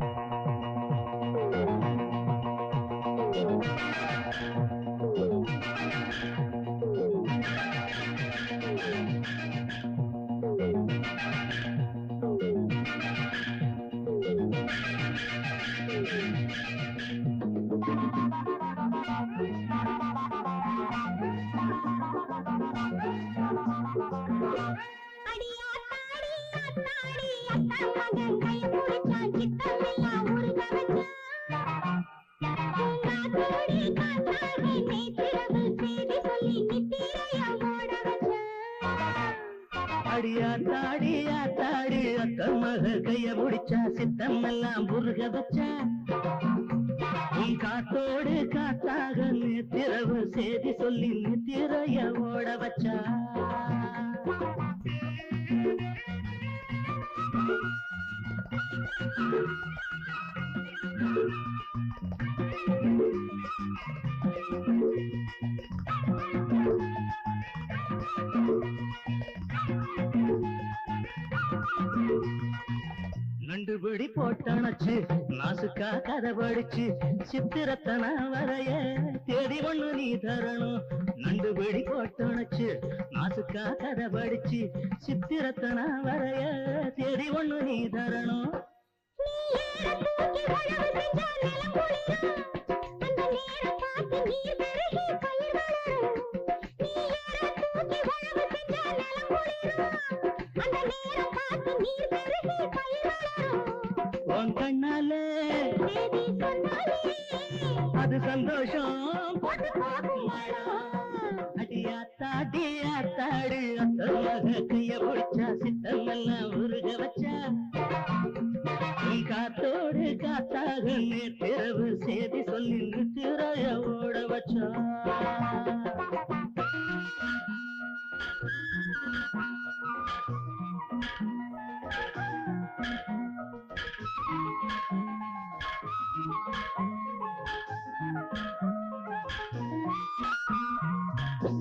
Thank you. அடியா தாடியா தாடி அத்த மக கைய முடிச்சா சித்தம் புருக வச்சா உன் காத்தோடு காத்தாக நித்திரவு செய்தி சொல்லி நித்திரைய ஓட வச்சா Thank you. போட்டணச்சு நாசுக்கா கதை படிச்சு சித்திரத்தன வரைய தேடி ஒண்ணு நீ தரணும். நண்டு பிடி போட்டணச்சு நாசுக்கா கதை படிச்சு சித்திரத்தன வரைய தேடி ஒண்ணு நீ தரணும். நீர் பெருகி பயிர் உன் கண்ணால அது சந்தோஷம் போட்டு போகும் மரம். அந்த கைய பிடிச்சா சித்தமெல்லாம் உருக வச்சா நீ காத்தோடு காத்தாக நேற்றிரவு செய்தி சொல்லி நிற்கிறாய ஓட வச்சா Thank you.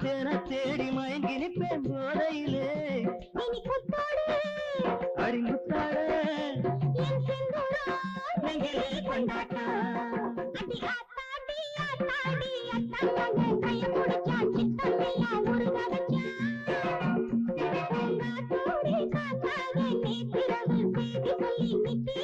பேரை தேடி மயங்கி நிற்பேன் போதையிலே அறிமுத்தாட கொண்டாட்டா சொல்லி